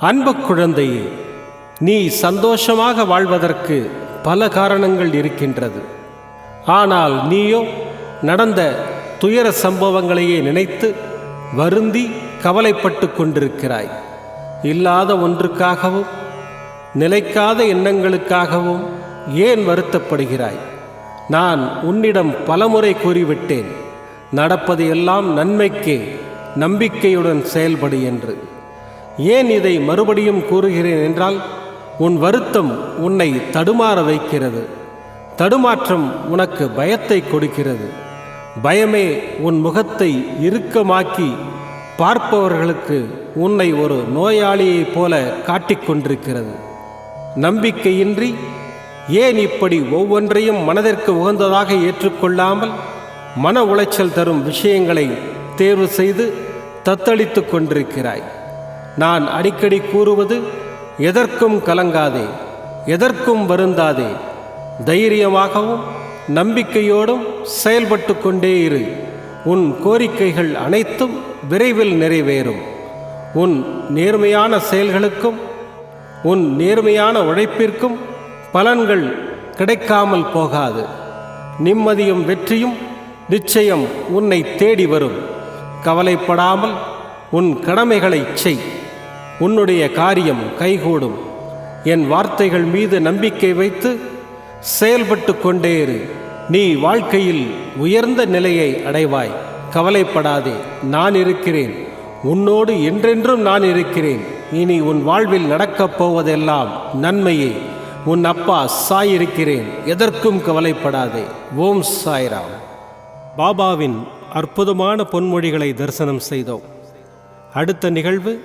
அன்பு குழந்தையே நீ சந்தோஷமாக வாழ்வதற்கு பல காரணங்கள் இருக்கின்றது. ஆனால் நீயோ நடந்த துயர சம்பவங்களையே நினைத்து வருந்தி கவலைப்பட்டு கொண்டிருக்கிறாய். இல்லாத ஒன்றுக்காகவும் நிலைக்காத எண்ணங்களுக்காகவும் ஏன் வருத்தப்படுகிறாய்? நான் உன்னிடம் பலமுறை கூறிவிட்டேன் நடப்பது எல்லாம் நன்மைக்கே நம்பிக்கையுடன் செயல்படு என்று. ஏன் இதை மறுபடியும் கூறுகிறேன் என்றால் உன் வருத்தம் உன்னை தடுமாற வைக்கிறது. தடுமாற்றம் உனக்கு பயத்தை கொடுக்கிறது. பயமே உன் முகத்தை இறுக்கமாக்கி பார்ப்பவர்களுக்கு உன்னை ஒரு நோயாளியைப் போல காட்டிக்கொண்டிருக்கிறது நம்பிக்கையின்றி ஏன் இப்படி ஒவ்வொன்றையும் மனதிற்கு உகந்ததாக ஏற்றுக்கொள்ளாமல் மன உளைச்சல் தரும் விஷயங்களை தேர்வு செய்து தத்தளித்து கொண்டிருக்கிறாய்? நான் அடிக்கடி கூறுவது எதற்கும் கலங்காதே எதற்கும் வருந்தாதே தைரியமாகவும் நம்பிக்கையோடும் செயல்பட்டு கொண்டே இரு. உன் கோரிக்கைகள் அனைத்தும் விரைவில் நிறைவேறும். உன் நேர்மையான செயல்களுக்கும் உன் நேர்மையான உழைப்பிற்கும் பலன்கள் கிடைக்காமல் போகாது. நிம்மதியும் வெற்றியும் நிச்சயம் உன்னை தேடி வரும். கவலைப்படாமல் உன் கடமைகளை செய். உன்னுடைய காரியம் கைகூடும். என் வார்த்தைகள் மீது நம்பிக்கை வைத்து செயல்பட்டு கொண்டே இரு. நீ வாழ்க்கையில் உயர்ந்த நிலையை அடைவாய். கவலைப்படாதே நான் இருக்கிறேன். உன்னோடு என்றென்றும் நான் இருக்கிறேன். இனி உன் வாழ்வில் நடக்கப் போவதெல்லாம் நன்மையே. உன் அப்பா சாய் இருக்கிறேன் எதற்கும் கவலைப்படாதே. ஓம் சாய்ராம். பாபாவின் அற்புதமான பொன்மொழிகளை தரிசனம் செய்தோம். அடுத்த நிகழ்வு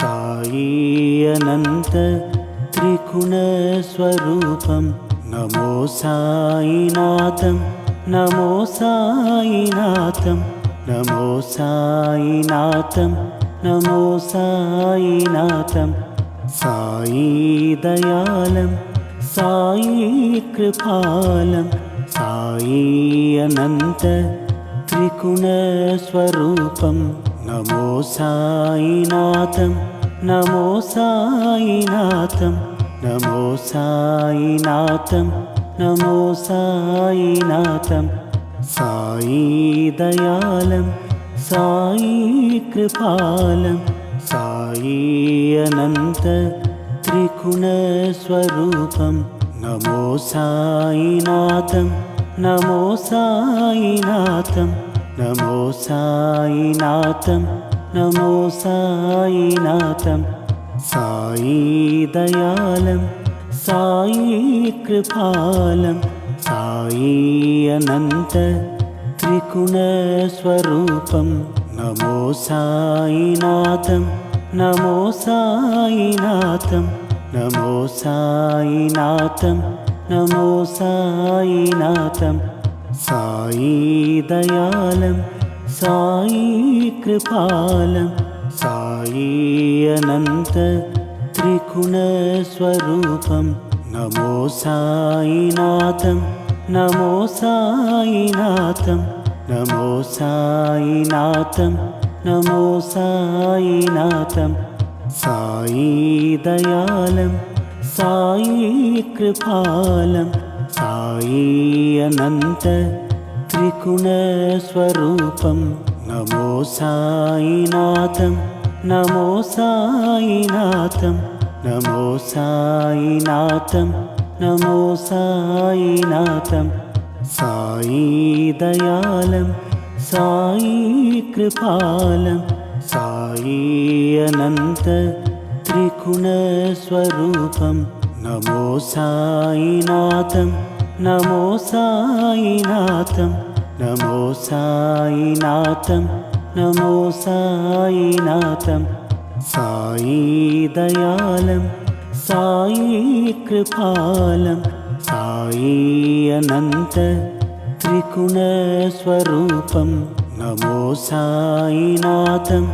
साई अनन्त त्रिगुणस्वरूपं नमो साईनाथं नमो साईनाथं नमो साईनाथं नमो साईनाथं साई दयालं साई कृपालं साई अनन्त त्रिगुणस्वरूपं नमो साईनाथं नमो साईनाथं नमो साईनाथं नमो साईनाथं साई दयालं साई कृपालं साई अनन्त त्रिगुणस्वरूपं नमो साईनाथं नमो साईनाथं నమో సాయినాథం నమో సాయినాథం. సాయి దయాళం సాయి కృపాలం. సాయి అనంత త్రిగుణస్వరూపం నమో సాయినాథం నమో సాయినాథం. నమో సాయినాథం నమో సాయినాథం. साई दयालं साई कृपालं साई अनन्त त्रिगुणस्वरूपं नमो साईनाथं नमो साईनाथं नमो साईनाथं नमो साईनाथं साई दयालं साई कृपालं साई अनन्त त्रिगुणस्वरूपं नमो साईनाथं नमो साईनाथं नमो साईनाथं नमो साईनाथं साई दयालं साई कृपालं साई अनन्त त्रिगुणस्वरूपं नमो साईनाथं नमो साईनाथं नमो साईनाथं नमो साईनाथं साई दयालं साई कृपालं साई अनन्त त्रिगुणस्वरूपं नमो साईनाथं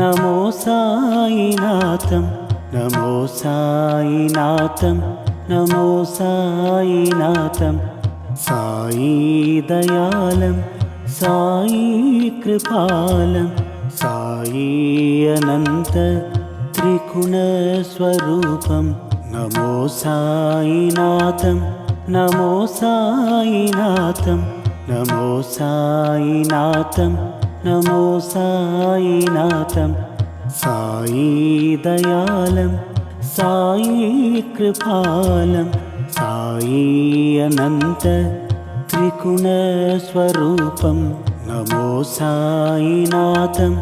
नमो साईनाथं नमो साईनाथं नमो साईनाथं साई दयालं साई कृपालं साई अनन्त त्रिगुणस्वरूपं नमो साईनाथं नमो साईनाथं नमो साईनाथं नमो साईनाथं साई दयालं साई कृपालं साई अनन्त त्रिगुणस्वरूपं नमो साईनाथं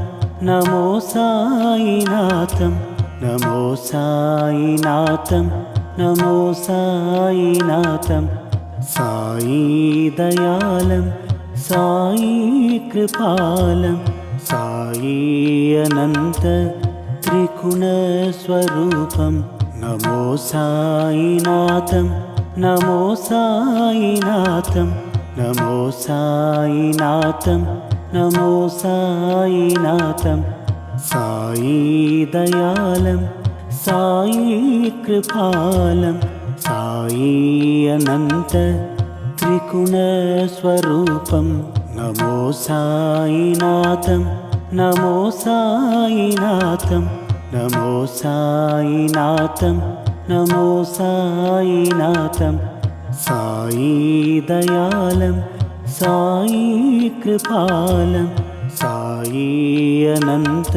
नमो साईनाथं नमो साईनाथं नमो साईनाथं साई दयालं साई कृपालं साई अनन्त त्रिगुणस्वरूपं नमो साईनाथं नमो साईनाथं नमो साईनाथं नमो साईनाथं साई दयालं साई कृपालं साई अनन्त त्रिगुणस्वरूपं नमो साईनाथं నమో సాయినాథం నమో సాయినాథం నమో సాయినాథం. సాయి దయాళం సాయి కృపాలం సాయి అనంత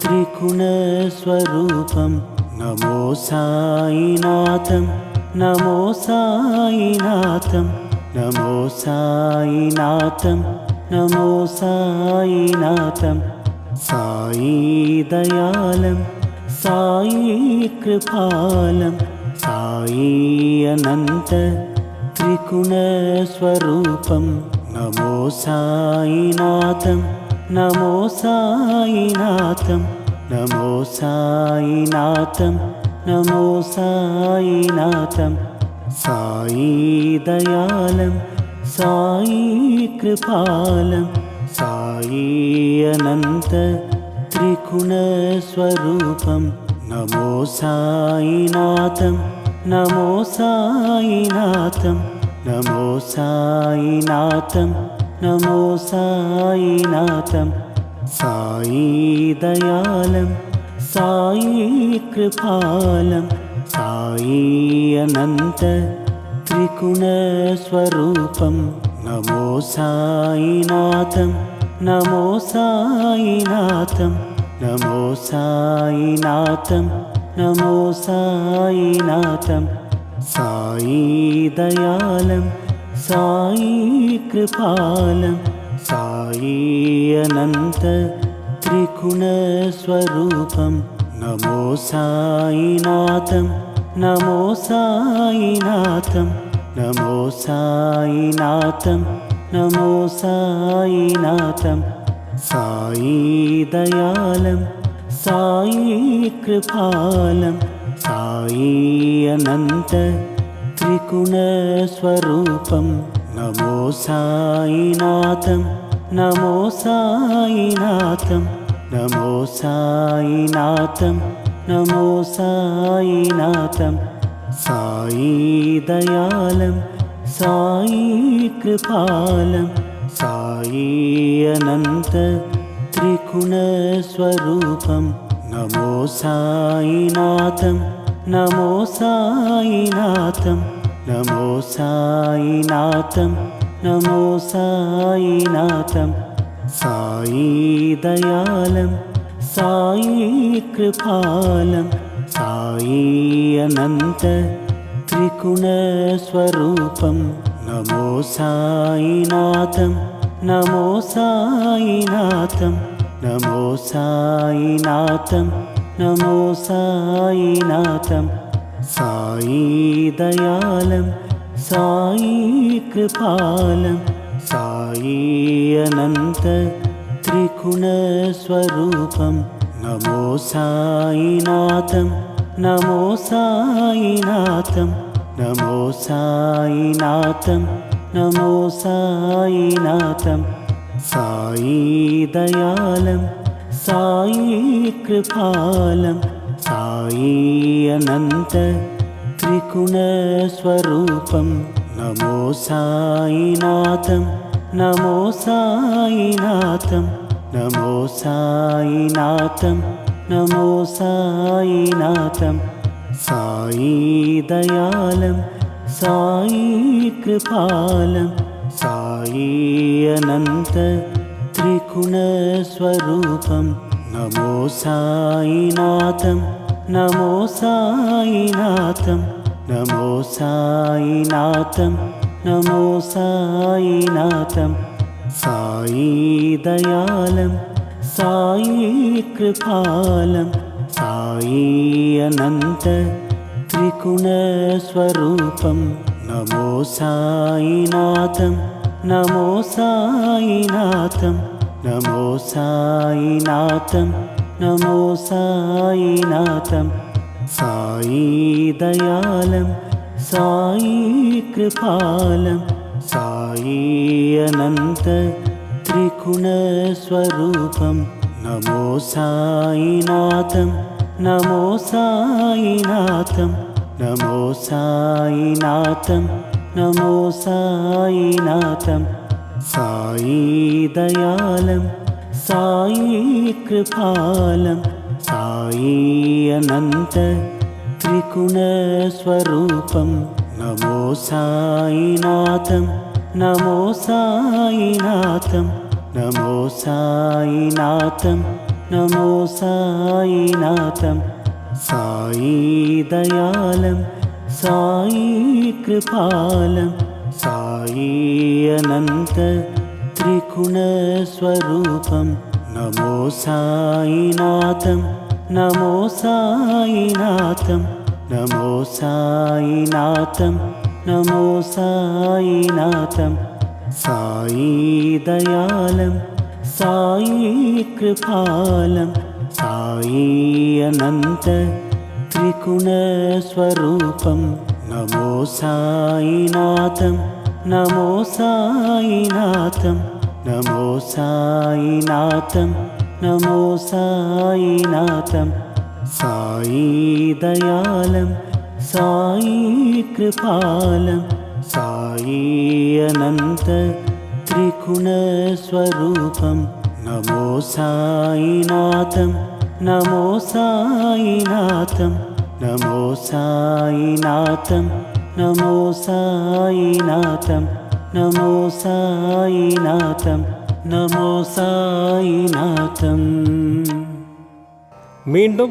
త్రిగుణస్వరూపం నమో సాయినాథం నమో సాయినాథం నమో సాయినాథం. നമോ സായിനാഥം സായി ദയാലം സായി കൃപാലം സായി അനന്ത त्रिगुणस्वरूपं नमो साईनाथं नमो साईनाथं नमो साईनाथं नमो साईनाथं साई दयालम् సాయి కృపాలం సాయి అనంత త్రిగుణస్వరూపం నమో సాయినాథం నమో సాయినాథం నమో సాయినాథం నమో సాయినాథం సాయి దయాళం సాయి కృపాలం సాయి అనంత త్రిగుణస్వరూపం నమో సాయినాథం నమో సాయినాథం నమో సాయినాథం నమో సాయినాథం సాయి దయాళం సాయి కృపాలం సాయి అనంత త్రిగుణస్వరూపం నమో సాయినాథం నమో సాయినాథం నమో సాయినాథం నమో సాయినాథం సాయి దయాళం సాయి కృపాలం సాయి అనంత త్రిగుణస్వరూపం నమో సాయినాథం నమో సాయినాథం నమో సాయినాథం నమో సాయినాథం. సాయి దయాళం సాయి కృపాలం. సాయి అనంత త్రిగుణస్వరూపం నమో సాయినాథం నమో సాయినాథం. నమో సాయినాథం నమో సాయినాథం. సాయి దయాళం సాయి కృపాలం సాయి అనంత త్రిగుణస్వరూపం నమో సాయినాథం నమో సాయినాథం నమో సాయినాథం నమో సాయినాథం సాయి దయాళం సాయి కృపాలం సాయి అనంత త్రిగుణస్వరూపం నమో సాయినాథం నమో సాయినాథం నమో సాయినాథం నమో సాయినాథం. సాయి దయాళం సాయి కృపాలం సాయి అనంత త్రిగుణస్వరూపం. నమో సాయినాథం నమో సాయినాథం. నమో సాయినాథం నమో సాయినాథం. సాయి దయాళం సాయి కృపాలం. సాయి అనంత త్రిగుణస్వరూపం నమో సాయినాథం నమో సాయినాథం. నమో సాయినాథం నమో సాయినాథం. സായി ദയാലം സായി കൃപാലം സായി അനന്ത त्रिगुणस्वरूपं नमो साईनाथं नमो साईनाथं नमो साईनाथं नमो साईनाथं साई दयालं साई कृपालम् సాయి అనంత త్రిగుణస్వరూపం నమో సాయినాథం నమో సాయినాథం నమో సాయినాథం నమో సాయినాథం సాయి దయాళం సాయి కృపాలం సాయి అనంత త్రిగుణ നമോ സായിനാഥം നമോ സായിനാഥം നമോ സായിനാഥം നമോ സായിനാഥം. സായി ദയാലം സായി കൃപാലം സായി അനന്ത त्रिगुणस्वरूपं നമോ साईनाथं നമോ साईनाथं నమో సాయినాథం నమో సాయినాథం. నమో సాయినాథం సాయి దయాళం సాయి కృపాలం. సాయి అనంత త్రిగుణ స్వరూపం. నమో సాయినాథం నమో సాయినాథం. నమో സായി ദയാലം സായി കൃപാലം സായി അനന്ത त्रिगुणस्वरूपं नमो साईनाथं नमो साईनाथं नमो साईनाथं नमो साईनाथं नमो साईनाथं नमो साईनाथं വീണ്ടും